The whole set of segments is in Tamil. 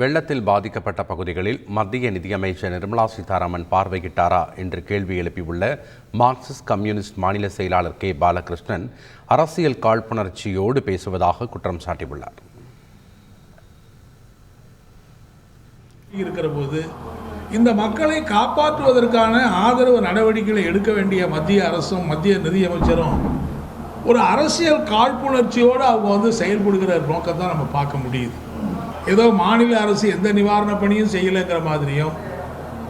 வெள்ளத்தில் பாதிக்கப்பட்ட பகுதிகளில் மத்திய நிதியமைச்சர் நிர்மலா சீதாராமன் பார்வையிட்டாரா என்று கேள்வி எழுப்பியுள்ள மார்க்சிஸ்ட் கம்யூனிஸ்ட் மாநில செயலாளர் கே. பாலகிருஷ்ணன் அரசியல் காழ்ப்புணர்ச்சியோடு பேசுவதாக குற்றம் சாட்டியுள்ளார். இருக்கிற போது இந்த மக்களை காப்பாற்றுவதற்கான ஆதரவு நடவடிக்கைகளை எடுக்க வேண்டிய மத்திய அரசும் மத்திய நிதியமைச்சரும் ஒரு அரசியல் காழ்ப்புணர்ச்சியோடு அவங்க வந்து செயல்படுகிற நோக்கத்தை நம்ம பார்க்க முடியுது. ஏதோ மாநில அரசு எந்த நிவாரண பணியும் செய்யலைங்கிற மாதிரியும்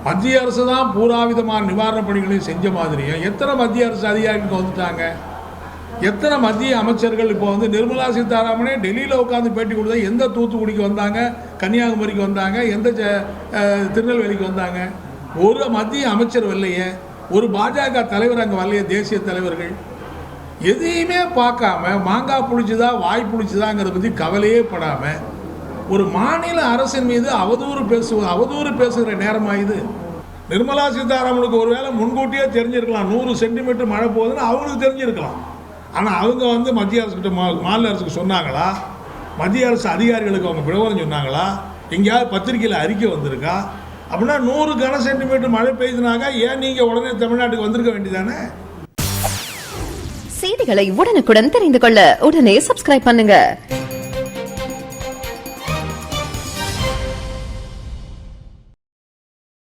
மத்திய அரசு தான் பூராவிதமான நிவாரண பணிகளையும் செஞ்ச மாதிரியும் எத்தனை மத்திய அரசு அதிகாரிகள் வந்துட்டாங்க? எத்தனை மத்திய அமைச்சர்கள் இப்போ வந்து நிர்மலா சீதாராமனே டெல்லியில் உட்காந்து பேட்டி கொடுத்தா எந்த தூத்துக்குடிக்கு வந்தாங்க கன்னியாகுமரிக்கு வந்தாங்க எந்த திருநெல்வேலிக்கு வந்தாங்க? ஒரு மத்திய அமைச்சர் வரலையே. ஒரு பாஜக தலைவர் அங்கே வரலையே தேசிய தலைவர்கள். எதையுமே பார்க்காம மாங்காய் புளிச்சுதா வாய் புளிச்சுதாங்கிறத பற்றி கவலையே படாமல் ஒரு மாநில அரசின் மீது அவதூறு பேசுவது அவதூறு பேசுகிற நேரமாக இது? நிர்மலா சீதாராமனுக்கு ஒருவேளை முன்கூட்டியே தெரிஞ்சிருக்கலாம். நூறு சென்டிமீட்டர் மழை போகுதுன்னு அவங்களுக்கு தெரிஞ்சிருக்கலாம். ஆனால் அவங்க வந்து மத்திய அரசுக்கிட்ட மா மாநில அரசுக்கு சொன்னாங்களா? மத்திய அரசு அதிகாரிகளுக்கு அவங்க விவரம் சொன்னாங்களா? எங்கேயாவது பத்திரிக்கையில் அறிக்கை வந்திருக்கா? அப்படின்னா நூறு கன சென்டிமீட்டர் மழை பெய்யுதுனாக்கா ஏன் நீங்கள் உடனே தமிழ்நாட்டுக்கு வந்திருக்க வேண்டியதானே? செய்திகளை உடனுக்குடன் தெரிந்து கொள்ள உடனே சப்ஸ்கிரைப் பண்ணுங்க.